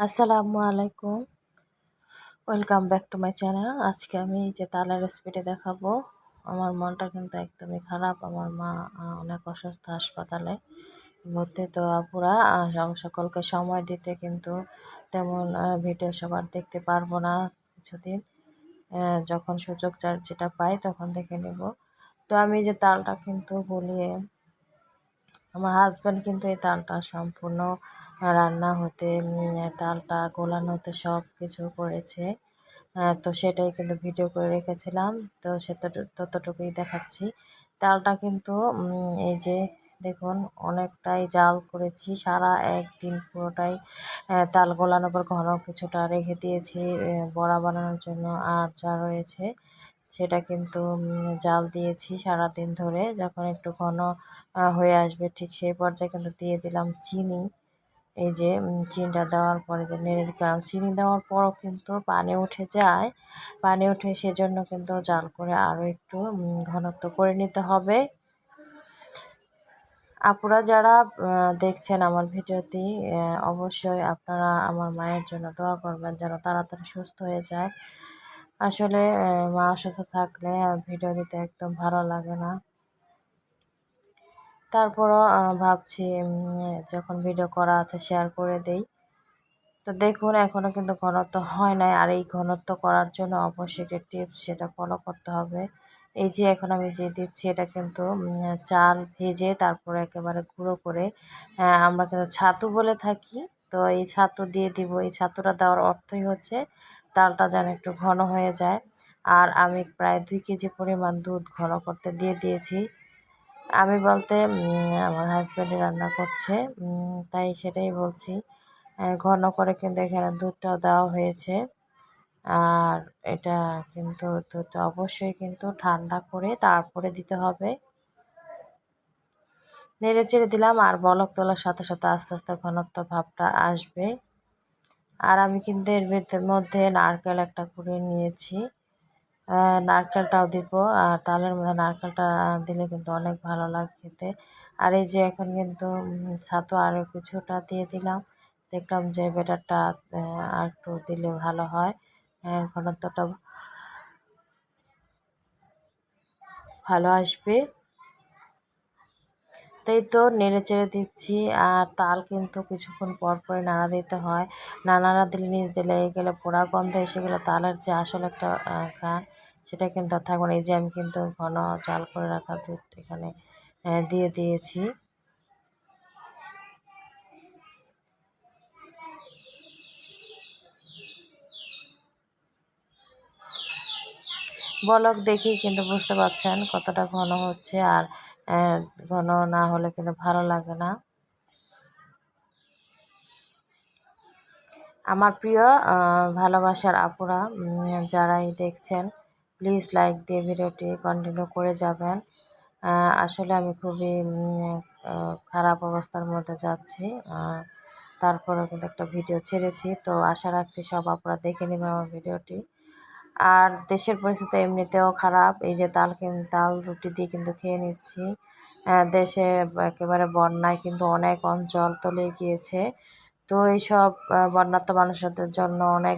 আসসালামু আলাইকুম। Welcome back to my channel আজকে আমি যে তালের রেসিপিটি দেখাবো। আমার মনটা কিন্তু একদমই খারাপ। আমার মা অনেক অসুস্থ হাসপাতালে। ভর্তি তো পুরা সকলকে সময় দিতে কিন্তু তেমন ভিডিও সবার দেখতে পারব না কিছুদিন। যখন সুযোগ যেটা পাই তখন দেখে নেব। তো আমি যে তালটা কিন্তু বলিয়ে আমার হাজব্যান্ড কিন্তু এই তালটা সম্পূর্ণ রান্না হতে তালটা গোলানো হতে সব কিছু করেছে তো সেটাই কিন্তু ভিডিও করে রেখেছিলাম। তো সে ততটুকুই দেখাচ্ছি। তালটা কিন্তু এই যে দেখুন, অনেকটাই জাল করেছি। সারা একদিন পুরোটাই তাল গোলানোর পর ঘন কিছুটা রেখে দিয়েছি বড়া বানানোর জন্য আর যা রয়েছে। সেটা কিন্তু জাল দিয়েছি সারা দিন ধরে। যখন একটু ঘন হয়ে আসবে ঠিক সেই পর্যায়ে কিন্তু দিয়ে দিলাম চিনি। এই যে চিনিটা দেওয়ার পরে যে নেড়ে কারণ চিনি দেওয়ার পরও কিন্তু পানি উঠে যায়। পানি উঠে সেজন্য কিন্তু জাল করে আরও একটু ঘনত্ব করে নিতে হবে। আপুরা যারা দেখছেন আমার ভিডিওটি অবশ্যই আপনারা আমার মায়ের জন্য দোয়া করবেন যেন তাড়াতাড়ি সুস্থ হয়ে যায়। আসলে মা অসুস্থ থাকলে ভিডিও দিতে একদম ভালো লাগে না। তারপরও ভাবছি যখন ভিডিও করা আছে শেয়ার করে দেই। তো দেখুন এখনও কিন্তু ঘনত্ব হয় নাই। আর এই ঘনত্ব করার জন্য অবশ্যই একটা টিপস সেটা ফলো করতে হবে। এই যে এখন আমি যে দিচ্ছি, এটা কিন্তু চাল ভেজে তারপরে একেবারে গুঁড়ো করে আমরা কিন্তু ছাতু বলে থাকি। তো এই ছাতু দিয়ে দিব। এই ছাতুটা দেওয়ার অর্থই হচ্ছে তালটা যেন একটু ঘন হয়ে যায়। আর আমি প্রায় দুই কেজি পরিমাণ দুধ ঘন করতে দিয়ে দিয়েছি। আমি বলতে আমার হাজব্যান্ডে রান্না করছে তাই সেটাই বলছি। ঘন করে কিন্তু এখানে দুধটাও দেওয়া হয়েছে। আর এটা কিন্তু দুধটা অবশ্যই কিন্তু ঠান্ডা করে তারপরে দিতে হবে। নেড়ে চেড়ে দিলাম আর বলক তোলার সাথে সাথে আস্তে আস্তে ঘনত্ব ভাবটা আসবে। আর আমি কিন্তু এর মধ্যে নারকেল একটা করে নিয়েছি। নারকেলটাও দিব আর তালের মধ্যে নারকেলটা দিলে কিন্তু অনেক ভালো লাগে খেতে। আর এই যে এখন কিন্তু ছাতু আরও কিছুটা দিয়ে দিলাম। দেখলাম যে বেটারটা আর একটু দিলে ভালো হয়, ঘনত্বটা ভালো আসবে। তাই তো নেড়ে চেড়ে দিচ্ছি আর তাল কিন্তু কিছুক্ষণ পর পরে নাড়া দিতে হয়। না নাড়া দিলে নিচ দিলে গেলে পোড়া গন্ধ এসে গেলে তালের যে আসল একটা ঘ্রাণ, সেটা কিন্তু আর থাকবে না। এই যে আমি কিন্তু ঘন চাল করে রাখা দুধ এখানে দিয়ে দিয়েছি। বলক দেখি কিন্তু বুঝতে পারছেন কতটা ঘন হচ্ছে আর ঘন না হলে কিন্তু ভালো লাগে না। আমার প্রিয় ভালোবাসার আপুরা যারাই দেখছেন প্লিজ লাইক দিয়ে ভিডিওটি কন্টিনিউ করে যাবেন। আসলে আমি খুবই খারাপ অবস্থার মধ্যে যাচ্ছি তারপরে কিন্তু একটা ভিডিও ছেড়েছি। তো আশা রাখছি সব আপনারা দেখে নেবেন আমার ভিডিওটি। আর দেশের পরিস্থিতি এমনিতেও খারাপ। এই যে তাল তাল রুটি দিয়ে কিন্তু খেয়ে নিচ্ছি। দেশে একেবারে বন্যায় কিন্তু অনেক অঞ্চল তলে গিয়েছে। তো এইসব বন্যাত্ম মানুষদের জন্য অনেক